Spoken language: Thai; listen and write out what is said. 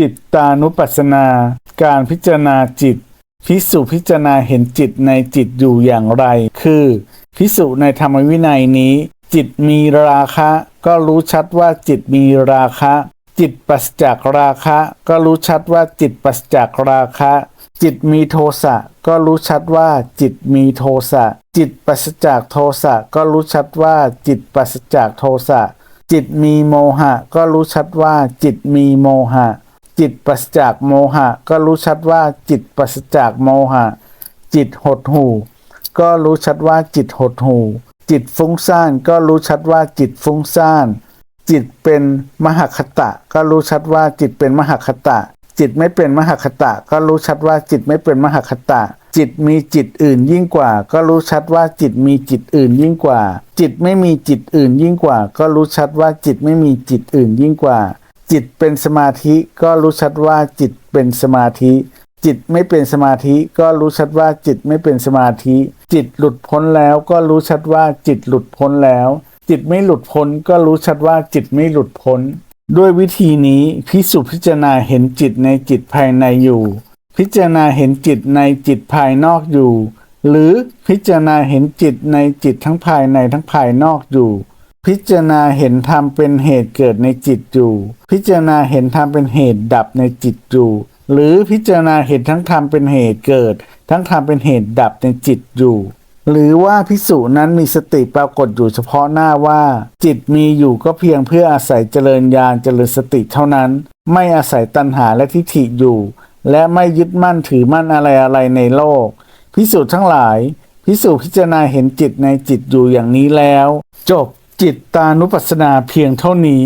จิตตานุปัสสนา การพิจารณาจิต พิสุพิจารณาเห็นจิตในจิตอยู่อย่างไร คือ พิสุในธรรมวินัยนี้ จิตมีราคะ ก็รู้ชัดว่าจิตมีราคะ จิตปราศจากราคะ ก็รู้ชัดว่าจิตปราศจากราคะ จิตมีโทสะก็รู้ชัดว่าจิตมีโทสะจิตปราศจากโทสะก็รู้ชัดว่าจิตปราศจากโทสะจิตมีโมหะ ก็รู้ชัดว่าจิตมีโมหะ จิตปราศจากโมหะ ก็รู้ชัดว่าจิตปราศจากโมหะ จิตหดหู่ ก็รู้ชัดว่าจิตหดหู่ จิตฟุ้งซ่านก็รู้ชัดว่าจิตฟุ้งซ่าน จิตเป็นมหคตะ ก็รู้ชัดว่าจิตเป็นมหคตะ จิตไม่เป็นมหคตะ ก็รู้ชัดว่าจิตไม่เป็นมหคตะ จิตมีจิตอื่นยิ่งกว่า ก็รู้ชัดว่าจิตมีจิตอื่นยิ่งกว่า จิตไม่มีจิตอื่นยิ่งกว่า ก็รู้ชัดว่าจิตไม่มีจิตอื่นยิ่งกว่า จิตเป็นสมาธิก็รู้ชัดว่าจิตเป็นสมาธิ จิตไม่เป็นสมาธิก็รู้ชัดว่าจิตไม่เป็นสมาธิ จิตหลุดพ้นแล้วก็รู้ชัดว่าจิตหลุดพ้นแล้ว จิตไม่หลุดพ้นก็รู้ชัดว่าจิตไม่หลุดพ้น ด้วยวิธีนี้พิสุพิจารณาเห็นจิตในจิตภายในอยู่ พิจารณาเห็นจิตในจิตภายนอกอยู่ หรือพิจารณาเห็นจิตในจิตทั้งภายในทั้งภายนอกอยู่ พิจารณาเห็นธรรมเป็นเหตุเกิดในจิตอยู่ พิจารณาเห็นธรรมเป็นเหตุดับในจิตอยู่ หรือพิจารณาเห็นทั้งธรรมเป็นเหตุเกิด ทั้งธรรมเป็นเหตุดับในจิตอยู่ หรือว่าพิสูจนั้นมีสติปรากฏอยู่เฉพาะหน้าว่า จิตมีอยู่ก็เพียงเพื่ออาศัยเจริญญาณเจริญสติเท่านั้น ไม่อาศัยตัณหาและทิฏฐิอยู่ และไม่ยึดมั่นถือมั่นอะไรอะไรในโลก พิสูจน์ทั้งหลาย พิสูจน์พิจารณาเห็นจิตในจิตอยู่อย่างนี้แล้ว จบ จิตตานุปัสสนาเพียงเท่านี้